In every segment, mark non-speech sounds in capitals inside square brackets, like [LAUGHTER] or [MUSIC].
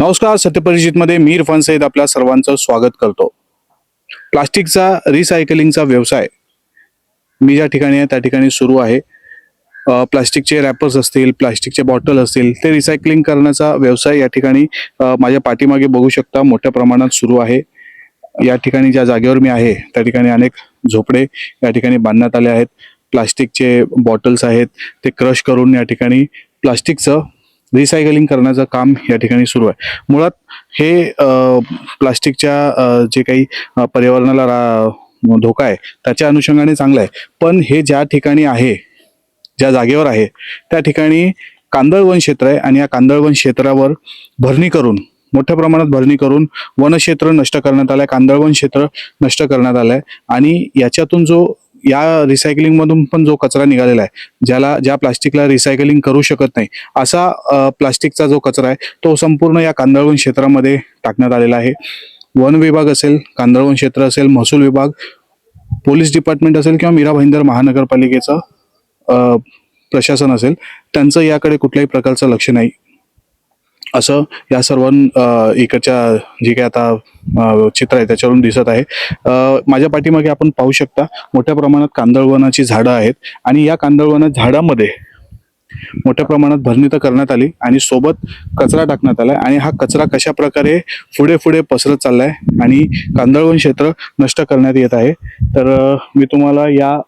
नमस्कार सत्यपरिचितमध्ये मी इरफान सईद आपल्या सर्वांचं स्वागत करतो. प्लास्टिकचा रिसायकलिंगचा व्यवसाय मी ज्या ठिकाणी आहे त्या ठिकाणी सुरू आहे. प्लास्टिकचे रॅपर्स असतील प्लास्टिकचे बॉटल असतील ते रिसायकलिंग करण्याचा व्यवसाय या ठिकाणी माझ्या पाठीमागे बघू शकता मोठ्या प्रमाणात सुरू आहे. या ठिकाणी ज्या जागेवर मी आहे त्या ठिकाणी अनेक झोपडे या ठिकाणी बांधण्यात आले आहेत. प्लास्टिकचे बॉटल्स आहेत ते क्रश करून या ठिकाणी प्लास्टिकचं रिसायकलिंग करण्याचं काम या ठिकाणी सुरू आहे. मुळात हे प्लास्टिकच्या जे काही पर्यावरणाला रा- धोका आहे त्याच्या अनुषंगाने चांगलं आहे. पण हे ज्या ठिकाणी आहे ज्या जागेवर आहे त्या ठिकाणी कांदळवन क्षेत्र आहे आणि या कांदळवन क्षेत्रावर भरणी करून मोठ्या प्रमाणात भरणी करून वनक्षेत्र नष्ट करण्यात आलंय कांदळवन क्षेत्र नष्ट करण्यात आलंय आणि याच्यातून जो या रिसायकलिंगमधून पण जो कचरा निघालेला आहे ज्याला ज्या प्लास्टिकला रिसायकलिंग करू शकत नाही असा प्लास्टिकचा जो कचरा आहे तो संपूर्ण या कांदळवन क्षेत्रामध्ये टाकण्यात आलेला आहे. वन विभाग असेल कांदळवन क्षेत्र असेल महसूल विभाग पोलीस डिपार्टमेंट असेल किंवा मीरा भाईंदर महानगरपालिकेचं प्रशासन असेल त्यांचं याकडे कुठल्याही प्रकारचं लक्ष नाही. असं या सर्व इकडच्या जे काही आता चित्र आहे त्याच्यावरून दिसत आहे. माझ्या पाठीमागे आपण पाहू शकता मोठ्या प्रमाणात कांदळवनाची झाडं आहेत आणि या कांदळवना झाडामध्ये मोठ्या प्रमाणात भरणी तर करण्यात आली आणि सोबत कचरा टाकण्यात आलाय आणि हा कचरा कशा प्रकारे पुढे पुढे पसरत चाललाय आणि कांदळवन क्षेत्र नष्ट करण्यात येत आहे. तर मी तुम्हाला या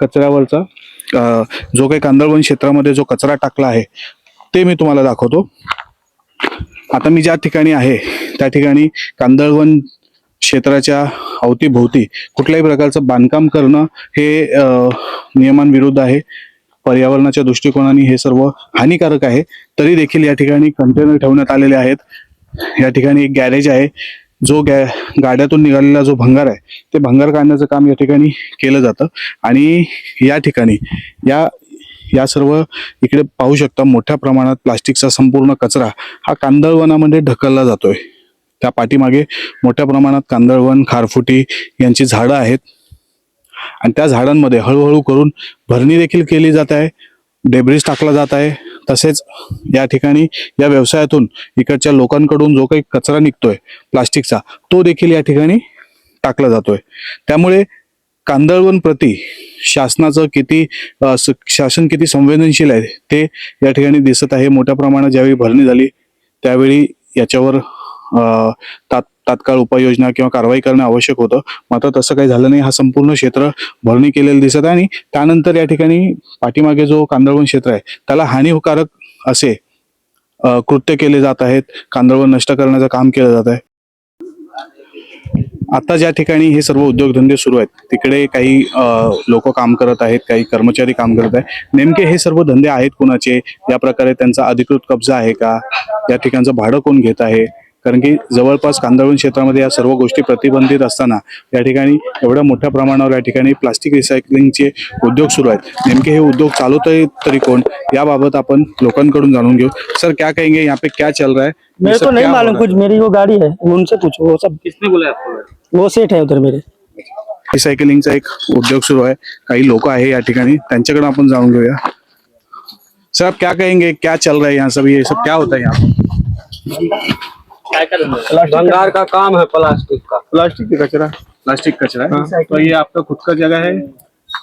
कचऱ्यावरचा जो काही कांदळवन क्षेत्रामध्ये जो कचरा टाकला आहे ते मी तुम्हाला दाखवतो. आता मी ज्या ठिकाणी आहे त्या ठिकाणी कांदळवन क्षेत्राच्या अवतीभोवती कुठल्याही प्रकारचं बांधकाम करणं हे नियमांविरुद्ध आहे. पर्यावरणाच्या दृष्टिकोनाने हे सर्व हानिकारक आहे. तरी देखील या ठिकाणी कंटेनर ठेवण्यात आलेले आहेत. या ठिकाणी एक गॅरेज आहे. जो गॅ गाड्यातून निघालेला जो भंगार आहे ते भंगार काढण्याचं काम या ठिकाणी केलं जातं. आणि या ठिकाणी या या सर्व इकडे पाहू शकता मोठ्या प्रमाणात प्लास्टिकचा संपूर्ण कचरा हा कांदळवनामध्ये ढकलला जातोय. त्या पाठीमागे मोठ्या प्रमाणात कांदळवन खारफुटी यांची झाडं आहेत. आणि त्या झाडांमध्ये हळूहळू करून भरणी देखील केली जात आहे. डेब्रिज टाकला जात आहे. तसेच या ठिकाणी या व्यवसायातून इकडच्या लोकांकडून जो काही कचरा निघतोय प्लास्टिकचा तो देखील या ठिकाणी टाकला जातोय. त्यामुळे कांदळवन प्रती शासनाचं किती शासन किती संवेदनशील आहे ते या ठिकाणी दिसत आहे. मोठ्या प्रमाणात ज्यावेळी भरणी झाली त्यावेळी याच्यावर तात तात्काळ उपाययोजना किंवा कारवाई करणं आवश्यक होतं. मात्र तसं काही झालं नाही. हा संपूर्ण क्षेत्र भरणी केलेलं दिसत आहे आणि त्यानंतर या ठिकाणी पाठीमागे जो कांदळवन क्षेत्र आहे त्याला हानिकारक असे कृत्य केले जात आहेत. कांदळवन नष्ट करण्याचं काम केलं जात आहे. आता ज्या ठिकाणी हे सर्व उद्योगधंदे सुरू आहेत तिकडे काही लोक काम करत आहेत काही कर्मचारी काम करत आहेत. नेमके हे सर्व धंदे आहेत कोणाचे? या प्रकारे त्यांचा अधिकृत कब्जा आहे का? या ठिकाणचं भाडं कोण घेत आहे? कारण की जवळपास कांदळवन क्षेत्रामध्ये या सर्व गोष्टी प्रतिबंधित असताना या ठिकाणी एवढ्या मोठ्या प्रमाणावर या ठिकाणी प्लास्टिक रिसायकलिंगचे उद्योग सुरू आहेत. नेमके हे उद्योग चालवतोय तरी कोण? याबाबत आपण लोकांकडून जाणून घेऊ. सर क्या कहेंगे? यहाँ पे क्या चल रहा है? मेरे को नहीं हो मालूम? कुछ। मेरी वो गाड़ी है उनसे पूछो। वो सब किसने बोला आपको वो सेठ है उधर मेरे। रिसायकलिंगचा एक उद्योग सुरू आहे. काही लोक आहे या ठिकाणी. त्यांच्याकडे आपण जाणून घेऊया. सर आप क्या कहेंगे? क्या चल रहा है यहाँ सब? ये सब क्या होता है यहाँ? भंगार का काम है प्लास्टिक का। प्लास्टिक का कचरा। प्लास्टिक कचरा है? तो ये आपका खुद का जगह है?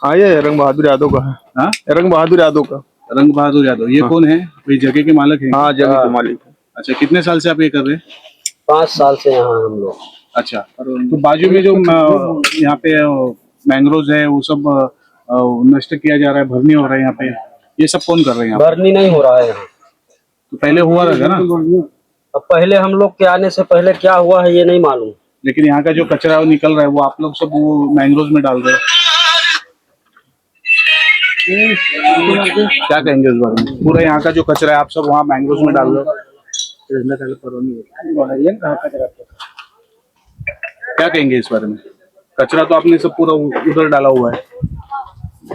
हाँ ये रंग बहादुर यादव का है। हाँ? रंग बहादुर यादव का। रंग बहादुर यादव। ये कौन है? जगह के मालिक है? हाँ जगह के मालिक है। अच्छा कितने साल से आप ये कर रहे हैं? पाँच साल से यहाँ हम लोग। अच्छा तो बाजू में जो यहाँ पे मैंग्रोव है वो सब नष्ट किया जा रहा है भरनी हो रहा है यहाँ पे। ये सब कौन कर रहे हैं भरनी नहीं हो रहा है यहाँ। तो पहले हुआ रहेगा ना? अब पहले हम लोग के आने से पहले क्या हुआ है ये नहीं मालूम। लेकिन यहाँ का जो कचरा निकल रहा है, वो आप लोग सब वो मैंग्रोव में डाल रहे हैं। क्या कहेंगे उस बारे में? पूरा यहाँ का जो कचरा है, आप सब वहाँ मैंग्रोव में डाल रहे हो। क्या कहेंगे इस बारे में? कचरा तो आपने सब पूरा उधर डाला हुआ है।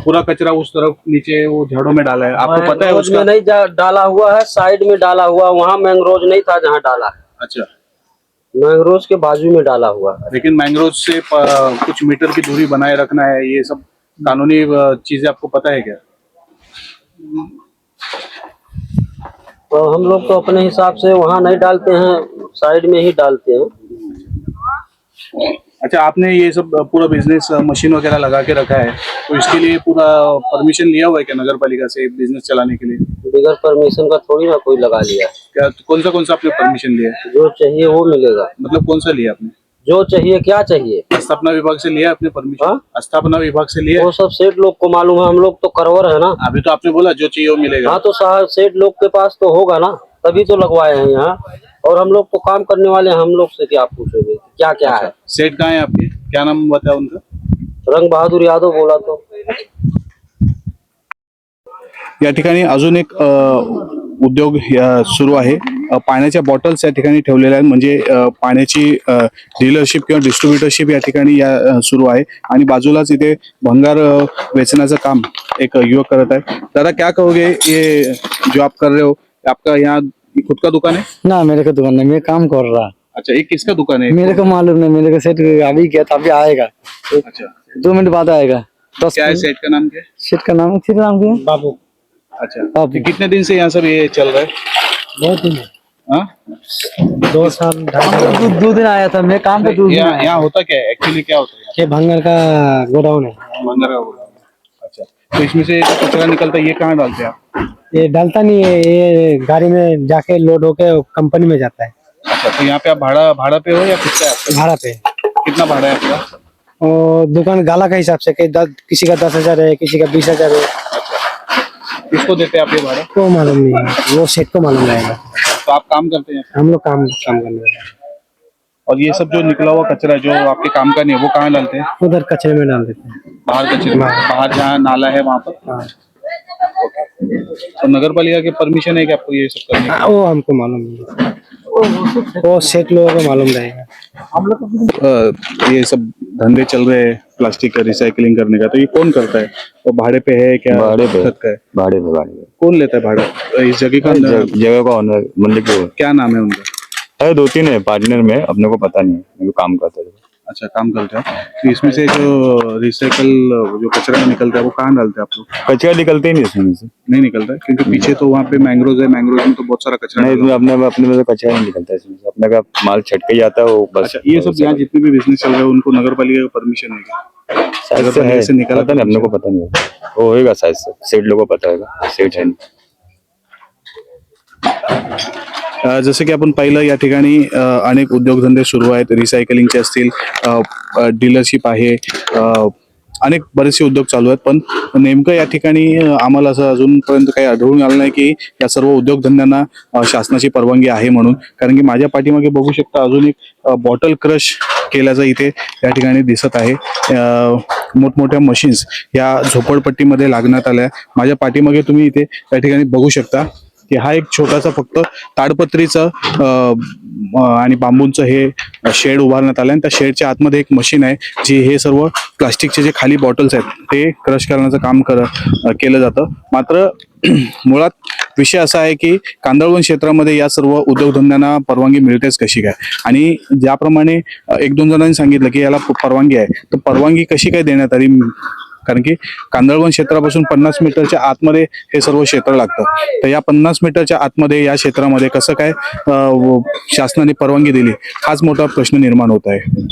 पूरा कचरा उस तरफ़ नीचे वो झाड़ों में डाला है। आपको पता है उसका नहीं डाला हुआ है साइड में डाला हुआ वहाँ मैंग्रोव नहीं था जहाँ डाला है। अच्छा। मैंग्रोव के बाजू में डाला हुआ है। लेकिन मैंग्रोव से कुछ मीटर की दूरी बनाए रखना है ये सब कानूनी चीज़ें आपको पता है क्या? तो हम लोग तो अपने हिसाब से वहाँ नहीं डालते हैं साइड में ही डालते हैं। अच्छा आपने ये सब पूरा बिज़नेस मशीन वगैरह लगा के रखा है तो इसके लिए पूरा परमिशन लिया हुआ है क्या नगर पालिका से बिज़नेस चलाने के लिए? बिगर परमिशन का थोड़ी ना कोई लगा लिया। क्या कौन सा कौन सा आपने परमिशन लिया? है जो चाहिए वो मिलेगा। मतलब कौन सा लिया आपने? जो चाहिए क्या चाहिए? स्थापना विभाग से लिया आपने परमिशन हाँ? स्थापना विभाग से लिया? वो सब सेठ लोग को मालूम है हम लोग तो करवर है ना। अभी तो आपने बोला जो चाहिए वो मिलेगा। हाँ तो सेठ लोग के पास तो होगा ना तभी तो लगवाए हैं यहाँ। और हम लोग तो काम करने वाले हैं हम लोग से क्या पूछोगे क्या क्या है? सेठ कहाँ है आपके? क्या नाम बताया उनका? रंग बहादुर यादव बोला तो। या ठिकाणी अजून एक उद्योग या- सुरू आहे. पाण्याच्या बॉटल्स या ठिकाणी ठेवलेल्या आहेत. म्हणजे पाण्याची डीलरशिप किंवा डिस्ट्रीब्युटरशिप या ठिकाणी या सुरू आहे. आणि बाजूलाच इथे भंगार वेचण्याचं काम एक युवक करत आहे दादा क्या कहोगे ये जो आप कर रहे हो? आपका यहाँ खुद का दुकान है? ना मेरे को दुकान नहीं मैं काम कर रहा अच्छा ये किसका दुकान है? मेरे को मालूम नहीं मेरे को सेट अभी गया था अभी आएगा। अच्छा। दो मिनट बाद आएगा। दस क्या है सेठ का नाम क्या? सेट का नाम किस नाम क्या? बाबू। अच्छा। बाबू। कितने दिन से यहाँ सब ये चल रहा है? बहुत दिन हाँ? दो साल दो, दो दिन आया था मैं काम पे दो दिन यहाँ होता क्या है? एक्चुअली क्या होता है? ये भंगर का गोडाउन है। मंदिर का बोला अच्छा। तो इसमें से कचरा निकलता है ये कहाँ डालते हैं आप? ये डालता नहीं है ये गाड़ी में जाके लोड होके कंपनी में जाता है। अच्छा तो यहाँ पे आप भाड़ा भाड़ा पे हो या कितना है? आपका भाड़ा पे। कितना भाड़ा है आपका? और दुकान गाला का हिसाब से कि दस किसी का दस हज़ार है किसी का बीस हज़ार है। किसको देते हैं आप ये भाड़ा? को मालूम नहीं है। वो सेठ को मालूम रहेगा। तो आप काम करते हैं? हम लोग काम काम करने वाले हैं। और ये सब जो निकला हुआ कचरा जो आपके काम का नहीं है वो कहाँ डालते हैं? उधर कचरे में डाल देते हैं। बाहर कचरे में? बाहर। जहाँ नाला है वहाँ पर? हाँ। तो नगर पालिका के परमिशन है कि आपको ये सब करने हाँ, वो हमको मालूम नहीं है। वो सेठ लोगों को मालूम रहेगा हम लोग ये सब धंधे चल रहे हैं प्लास्टिक का रिसाइकलिंग करने का तो ये कौन करता है? वो भाड़े पे है क्या? भाड़े पे। का है। भाड़े पे भाड़े पे। कौन लेता है भाड़ा? इस जगह का जगह का ऑनर मंदिर क्या नाम है उनका? है दो तीन है पार्टनर में अपने को पता नहीं है काम करता था। अच्छा काम करते हैं तो इसमें से जो रिसाइकल जो कचरा निकलता है वो कहाँ डालते हैं आप लोग? कचरा निकलते ही नहीं इसमें से। नहीं निकलता? है क्योंकि पीछे तो वहाँ पे मैंग्रोव है मैंग्रोव में तो बहुत सारा कचरा नहीं निकलता इसमें अपने अपने में से कचरा नहीं निकलता इसमें से। अपने का माल छटके ही जाता है वो है। बस अच्छा ये सब यहाँ जितने भी बिज़नेस चल रहे हैं उनको नगर पालिका का परमिशन है। क्या शायद नगर से पालिका है। से निकाला पता नहीं अपने को पता नहीं होगा। वो होएगा शायद से। सेठ लोगों को पता होगा। सेठ है नहीं। जसं की आपण पाहिलं या ठिकाणी अनेक उद्योगधंदे सुरू आहेत. रिसायकलिंगचे असतील डीलरशिप आहे. अनेक बरेचसे उद्योग चालू आहेत. पण नेमकं या ठिकाणी आम्हाला असं अजूनपर्यंत काही आढळून आलं नाही की या सर्व उद्योगधंद्यांना शासनाची परवानगी आहे म्हणून. कारण की माझ्या पाठीमागे बघू शकता अजून एक बॉटल क्रश केल्याचं इथे या ठिकाणी दिसत आहे. मोठमोठ्या मशीन्स या झोपडपट्टीमध्ये लागण्यात आल्या. माझ्या पाठीमागे तुम्ही इथे या ठिकाणी बघू शकता. की हा एक छोटासा फक्त ताडपत्रीचं आणि बांबूंचं हे शेड उभारण्यात आलं आणि त्या शेडच्या आतमध्ये एक मशीन आहे जी हे सर्व प्लास्टिकचे जे खाली बॉटल्स आहेत ते क्रश करण्याचं काम कर केलं जातं. मात्र [CLEARS THROAT] मुळात विषय असा आहे की कांदळवन क्षेत्रामध्ये या सर्व उद्योगधंद्यांना परवानगी मिळतेच कशी काय? आणि ज्याप्रमाणे एक दोन जणांनी सांगितलं की याला परवानगी आहे. तर परवानगी कशी काय देण्यात आली? कारण की कांदळवन क्षेत्रापासून पन्नास मीटरच्या आतमध्ये हे सर्व क्षेत्र लागतं. तर या पन्नास मीटरच्या आतमध्ये या क्षेत्रामध्ये कसं काय शासनाने परवानगी दिली? हाच मोठा प्रश्न निर्माण होत आहे.